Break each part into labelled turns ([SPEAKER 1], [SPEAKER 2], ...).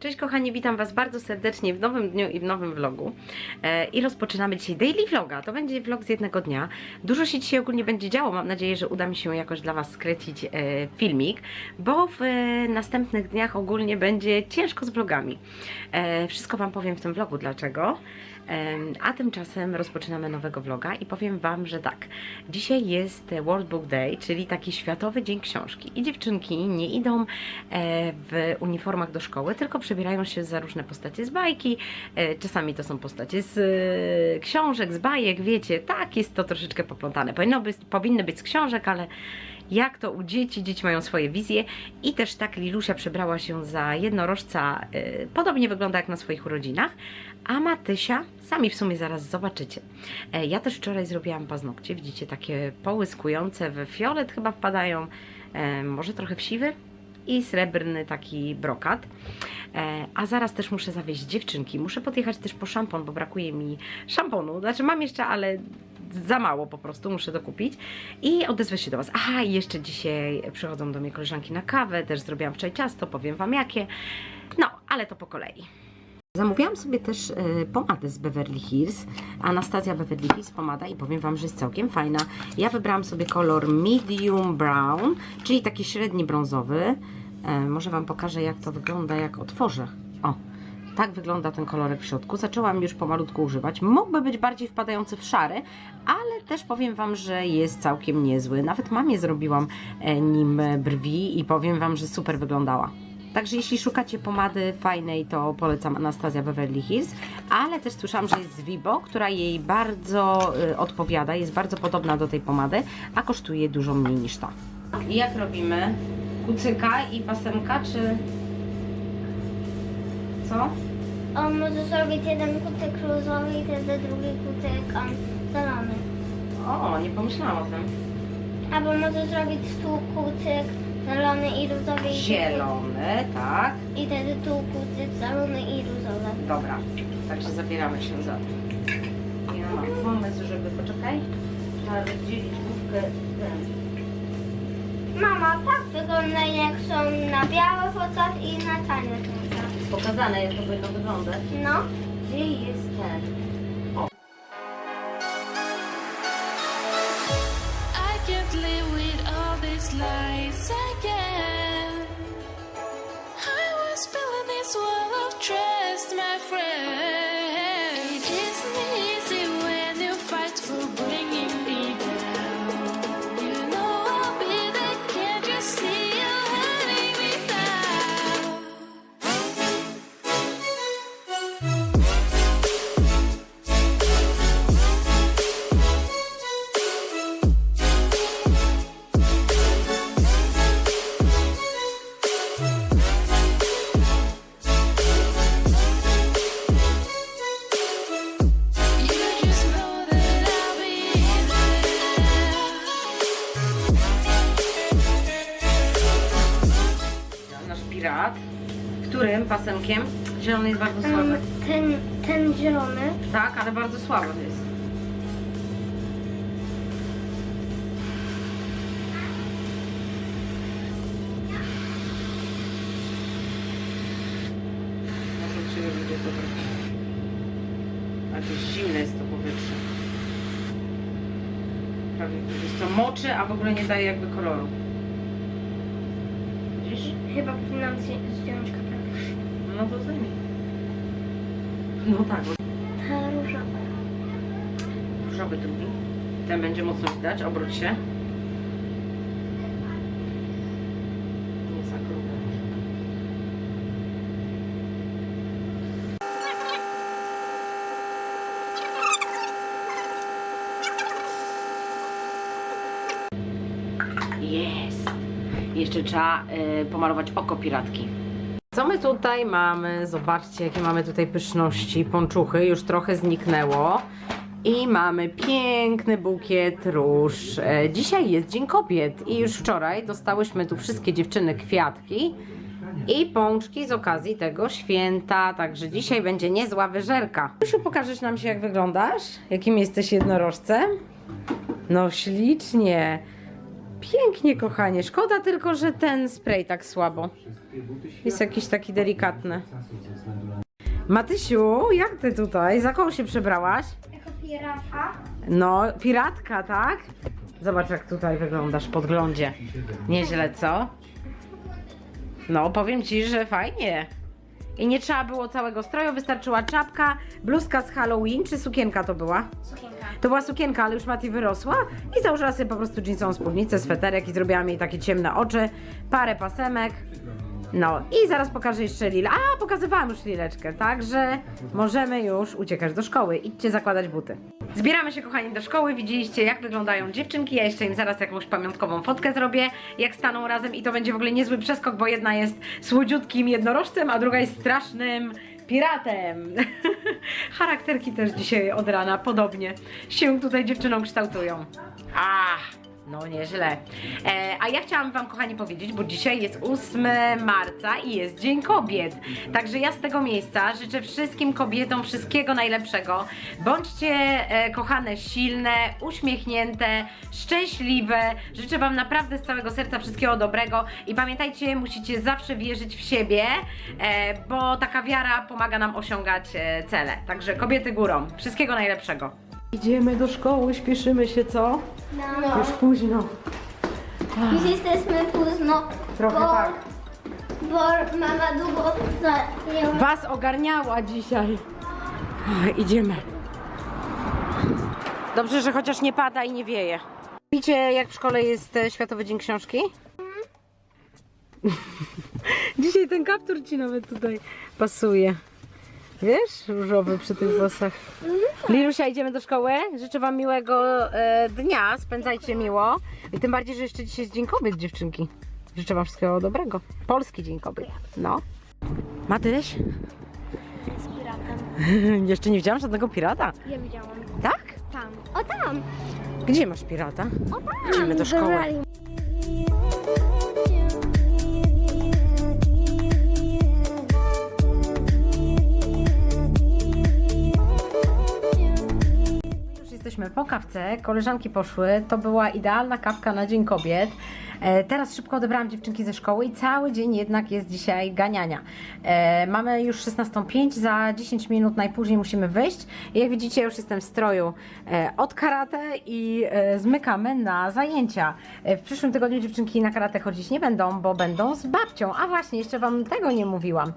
[SPEAKER 1] Cześć kochani, witam Was bardzo serdecznie w nowym dniu i w nowym vlogu. E, I rozpoczynamy dzisiaj daily vloga. To będzie vlog z jednego dnia. Dużo się dzisiaj ogólnie będzie działo. Mam nadzieję, że uda mi się jakoś dla Was skręcić e, filmik, bo w e, następnych dniach ogólnie będzie ciężko z vlogami. E, wszystko Wam powiem w tym vlogu, dlaczego. A tymczasem rozpoczynamy nowego vloga i powiem Wam, że tak. Dzisiaj jest World Book Day, czyli taki światowy dzień książki. I dziewczynki nie idą e, w uniformach do szkoły, tylko przebierają się za różne postacie z bajki. E, Czasami to są postacie z e, książek, z bajek, wiecie. Tak, jest to troszeczkę poplątane. Powinno być, powinny być z książek, ale jak to u dzieci, dzieci mają swoje wizje i też tak Lilusia przebrała się za jednorożca, y, podobnie wygląda jak na swoich urodzinach, a Matysia, sami w sumie zaraz zobaczycie. E, ja też wczoraj zrobiłam paznokcie, widzicie, takie połyskujące, we fiolet chyba wpadają, e, może trochę w siwy i srebrny taki brokat. E, a zaraz też muszę zawieźć dziewczynki, muszę podjechać też po szampon, bo brakuje mi szamponu, znaczy mam jeszcze, ale za mało po prostu, muszę dokupić i odezwę się do Was. Aha, i jeszcze dzisiaj przychodzą do mnie koleżanki na kawę, też zrobiłam wczoraj ciasto, powiem Wam jakie. No, ale to po kolei. Zamówiłam sobie też e, pomadę z Beverly Hills, Anastazja Beverly Hills pomada i powiem Wam, że jest całkiem fajna. Ja wybrałam sobie kolor medium brown, czyli taki średni brązowy. E, może Wam pokażę jak to wygląda jak otworzę. O, tak wygląda ten kolorek w środku. Zaczęłam już pomalutku używać. Mógłby być bardziej wpadający w szary, ale też powiem Wam, że jest całkiem niezły. Nawet mamie zrobiłam e, nim brwi i powiem Wam, że super wyglądała. Także jeśli szukacie pomady fajnej, to polecam Anastazja Beverly Hills, ale też słyszałam, że jest z Vibo, która jej bardzo y, odpowiada, jest bardzo podobna do tej pomady, a kosztuje dużo mniej niż ta. I jak robimy? Kucyka i pasemka, czy co?
[SPEAKER 2] On może zrobić jeden kucyk różowy i wtedy drugi kucyk um, zielony.
[SPEAKER 1] O, nie pomyślałam o tym.
[SPEAKER 2] Albo może zrobić tu kucyk zielony i różowy. i
[SPEAKER 1] Zielony, tak.
[SPEAKER 2] I wtedy tu kucyk zielony i różowy.
[SPEAKER 1] Dobra, także zabieramy się za to. Ja mam pomysł, żeby, poczekaj, trzeba rozdzielić główkę ten.
[SPEAKER 2] Mama, tak wygląda jak są na białych fotach i na czarnych fotach.
[SPEAKER 1] Pokazane jak to powinno wyglądać.
[SPEAKER 2] No.
[SPEAKER 1] Gdzie jest ten? Zielony jest bardzo słaby.
[SPEAKER 2] Ten, ten zielony.
[SPEAKER 1] Tak, ale bardzo słaby jest. Może ci ludzie to trochę. Jakieś zimne jest to powietrze. Prawie jest to moczy, a w ogóle nie daje jakby koloru. Widzisz?
[SPEAKER 2] Chyba powinnam zdjąć kapelusz.
[SPEAKER 1] No to zdejmij. No tak,
[SPEAKER 2] Ta różowa.
[SPEAKER 1] różowy drugi. Ten będzie mocno widać, obróć się. Nie za. Jest! Jeszcze trzeba y, pomalować oko piratki. Co my tutaj mamy? Zobaczcie, jakie mamy tutaj pyszności. Ponczuchy już trochę zniknęło. I mamy piękny bukiet róż. E, Dzisiaj jest Dzień Kobiet i już wczoraj dostałyśmy tu wszystkie dziewczyny kwiatki i pączki z okazji tego święta. Także dzisiaj będzie niezła wyżerka. Już pokażesz nam się, jak wyglądasz? Jakim jesteś jednorożcem? No ślicznie. Pięknie, kochanie. Szkoda tylko, że ten spray tak słabo. Jest jakiś taki delikatny. Matysiu, jak ty tutaj? Za kogo się przebrałaś?
[SPEAKER 2] Jako pirata.
[SPEAKER 1] No, piratka, tak? Zobacz, jak tutaj wyglądasz w podglądzie. Nieźle, co? No, powiem ci, że fajnie. I nie trzeba było całego stroju, wystarczyła czapka, bluzka z Halloween, czy sukienka to była?
[SPEAKER 2] Sukienka.
[SPEAKER 1] To była sukienka, ale już Mati wyrosła i założyła sobie po prostu jeansową spódnicę, sweterek i zrobiłam jej takie ciemne oczy, parę pasemek. No i zaraz pokażę jeszcze Lilę. A, pokazywałam już Lileczkę, także możemy już uciekać do szkoły. Idźcie zakładać buty. Zbieramy się, kochani, do szkoły. Widzieliście, jak wyglądają dziewczynki. Ja jeszcze im zaraz jakąś pamiątkową fotkę zrobię, jak staną razem i to będzie w ogóle niezły przeskok, bo jedna jest słodziutkim jednorożcem, a druga jest strasznym piratem. Charakterki też dzisiaj od rana podobnie się tutaj dziewczynom kształtują. Ach, no nieźle. E, a ja chciałam Wam, kochani, powiedzieć, bo dzisiaj jest 8 marca i jest Dzień Kobiet. Także ja z tego miejsca życzę wszystkim kobietom wszystkiego najlepszego. Bądźcie, e, kochane, silne, uśmiechnięte, szczęśliwe. Życzę Wam naprawdę z całego serca wszystkiego dobrego i pamiętajcie, musicie zawsze wierzyć w siebie, e, bo taka wiara pomaga nam osiągać e, cele. Także kobiety górą. Wszystkiego najlepszego. Idziemy do szkoły, śpieszymy się, co?
[SPEAKER 2] No.
[SPEAKER 1] Już późno.
[SPEAKER 2] Już jesteśmy późno.
[SPEAKER 1] Trochę
[SPEAKER 2] bo,
[SPEAKER 1] tak.
[SPEAKER 2] Bo mama długo zajęła.
[SPEAKER 1] Was ogarniała dzisiaj. Ach, Idziemy. Dobrze, że chociaż nie pada i nie wieje. Widzicie, jak w szkole jest e, Światowy Dzień Książki? Dzisiaj ten kaptur ci nawet tutaj pasuje. Wiesz, różowy przy tych włosach. Lilusia, idziemy do szkoły. Życzę Wam miłego e, dnia. Spędzajcie miło. I tym bardziej, że jeszcze dzisiaj jest Dzień Kobiet, dziewczynki. Życzę Wam wszystkiego dobrego. Polski Dzień Kobiet. No. Matyś?
[SPEAKER 2] Z piratem.
[SPEAKER 1] Jeszcze nie widziałam żadnego pirata.
[SPEAKER 2] Ja widziałam.
[SPEAKER 1] Tak?
[SPEAKER 2] Tam. O tam.
[SPEAKER 1] Gdzie masz pirata?
[SPEAKER 2] O tam.
[SPEAKER 1] Idziemy do szkoły. Kawce, koleżanki poszły, to była idealna kawka na Dzień Kobiet. E, teraz szybko odebrałam dziewczynki ze szkoły i cały dzień jednak jest dzisiaj ganiania. E, mamy już 16.05, za 10 minut najpóźniej musimy wyjść. Jak widzicie, już jestem w stroju e, od karate i zmykamy na zajęcia. W przyszłym tygodniu dziewczynki na karate chodzić nie będą, bo będą z babcią. A właśnie, jeszcze Wam tego nie mówiłam.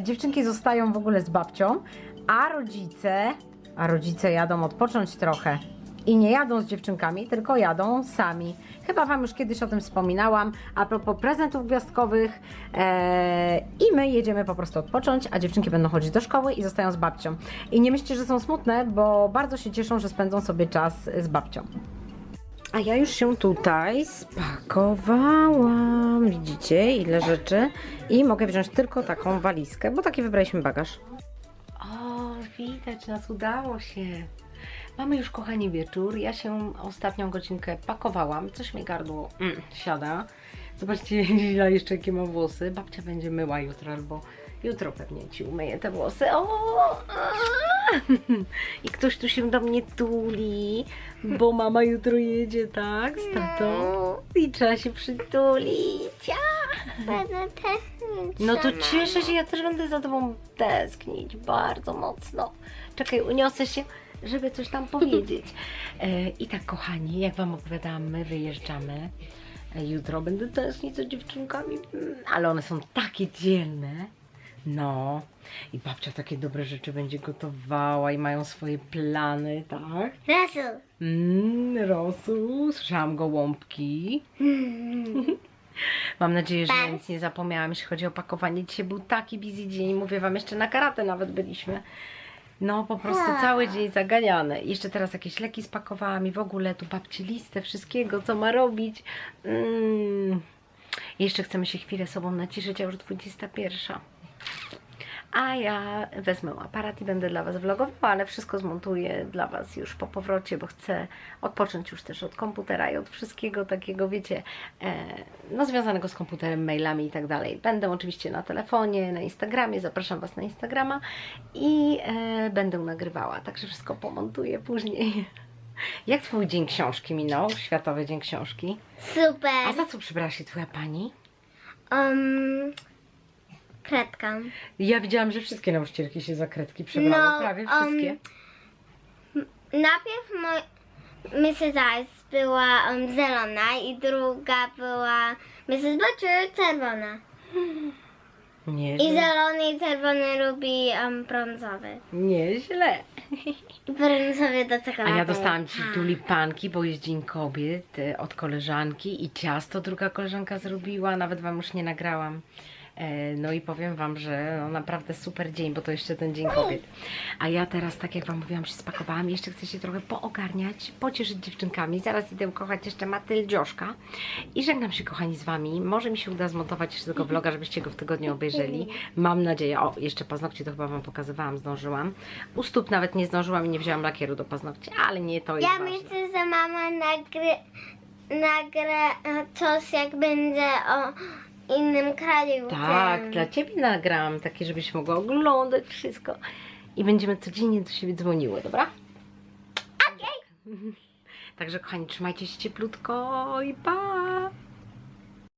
[SPEAKER 1] Dziewczynki zostają w ogóle z babcią, a rodzice a rodzice jadą odpocząć trochę. I nie jadą z dziewczynkami, tylko jadą sami. Chyba Wam już kiedyś o tym wspominałam. A propos prezentów gwiazdkowych. E, I my jedziemy po prostu odpocząć, a dziewczynki będą chodzić do szkoły i zostają z babcią. I nie myślcie, że są smutne, bo bardzo się cieszą, że spędzą sobie czas z babcią. A ja już się tutaj spakowałam. Widzicie, ile rzeczy. I mogę wziąć tylko taką walizkę, bo taki wybraliśmy bagaż. Widać, nas udało się. Mamy już, kochani, wieczór. Ja się ostatnią godzinkę pakowałam. Coś mi gardło mm, siada. Zobaczcie, Lila jeszcze jakie ma włosy. Babcia będzie myła jutro albo jutro pewnie Ci umyję te włosy. O! I ktoś tu się do mnie tuli, bo mama jutro jedzie, tak? Z tatą. I trzeba się przytulić.
[SPEAKER 2] Będę tęsknić
[SPEAKER 1] No to cieszę się, ja też będę za tobą tęsknić bardzo mocno. Czekaj, uniosę się, żeby coś tam powiedzieć. E, I tak, kochani, jak wam opowiadałam, my wyjeżdżamy. E, jutro będę tęsknić za dziewczynkami, mm, ale one są takie dzielne. No, i babcia takie dobre rzeczy będzie gotowała i mają swoje plany, tak?
[SPEAKER 2] Razu.
[SPEAKER 1] Mmm, rosół, słyszałam gołąbki. Mam nadzieję, że ja nic nie zapomniałam, jeśli chodzi o pakowanie. Dzisiaj był taki busy dzień, mówię Wam, jeszcze na karate nawet byliśmy. No, po prostu cały dzień zaganiany. Jeszcze teraz jakieś leki spakowałam i w ogóle tu babci listę wszystkiego, co ma robić. Mm. Jeszcze chcemy się chwilę sobą naciszyć, a już 21. A ja wezmę aparat i będę dla Was vlogowała, ale wszystko zmontuję dla Was już po powrocie, bo chcę odpocząć już też od komputera i od wszystkiego takiego, wiecie, e, no związanego z komputerem, mailami i tak dalej. Będę oczywiście na telefonie, na Instagramie, zapraszam Was na Instagrama i e, będę nagrywała, także wszystko pomontuję później. Jak twój dzień książki minął? Światowy dzień książki.
[SPEAKER 2] Super.
[SPEAKER 1] A za co przebrała się twoja pani?
[SPEAKER 2] Um, kredka.
[SPEAKER 1] Ja widziałam, że wszystkie nauczycielki się za kredki przebrały,
[SPEAKER 2] No,
[SPEAKER 1] prawie
[SPEAKER 2] um,
[SPEAKER 1] wszystkie.
[SPEAKER 2] Najpierw moj, Mrs. Ice była um, zielona i druga była Mrs. Butcher czerwona.
[SPEAKER 1] Nie,
[SPEAKER 2] I zielony i czerwony lubi um, brązowy.
[SPEAKER 1] nieźle.
[SPEAKER 2] I brązowy do
[SPEAKER 1] A
[SPEAKER 2] czekolady.
[SPEAKER 1] ja dostałam ci tulipanki, bo jest Dzień Kobiet e, od koleżanki i ciasto druga koleżanka zrobiła, nawet wam już nie nagrałam. E, No i powiem wam, że no naprawdę super dzień, bo to jeszcze ten Dzień Kobiet. A ja teraz, tak jak wam mówiłam, się spakowałam, jeszcze chcę się trochę poogarniać, pocieszyć dziewczynkami. Zaraz idę kochać jeszcze Matyldzioszka i żegnam się kochani z wami. Może mi się uda zmontować jeszcze tego vloga, żebyście go w tygodniu obejrzeli. Mam nadzieję. O, jeszcze paznokcie to chyba wam pokazywałam, zdążyłam. U stóp nawet nie zdążyłam i nie wzięłam lakieru do paznokci, ale nie to jest
[SPEAKER 2] Ja
[SPEAKER 1] ważne.
[SPEAKER 2] myślę, że mama nagry, nagra coś jak będzie o innym kraju.
[SPEAKER 1] Tak,
[SPEAKER 2] tym.
[SPEAKER 1] dla Ciebie nagram takie, żebyś mogła oglądać wszystko. I będziemy codziennie do siebie dzwoniły, dobra? Okej. Także kochani, trzymajcie się cieplutko i pa!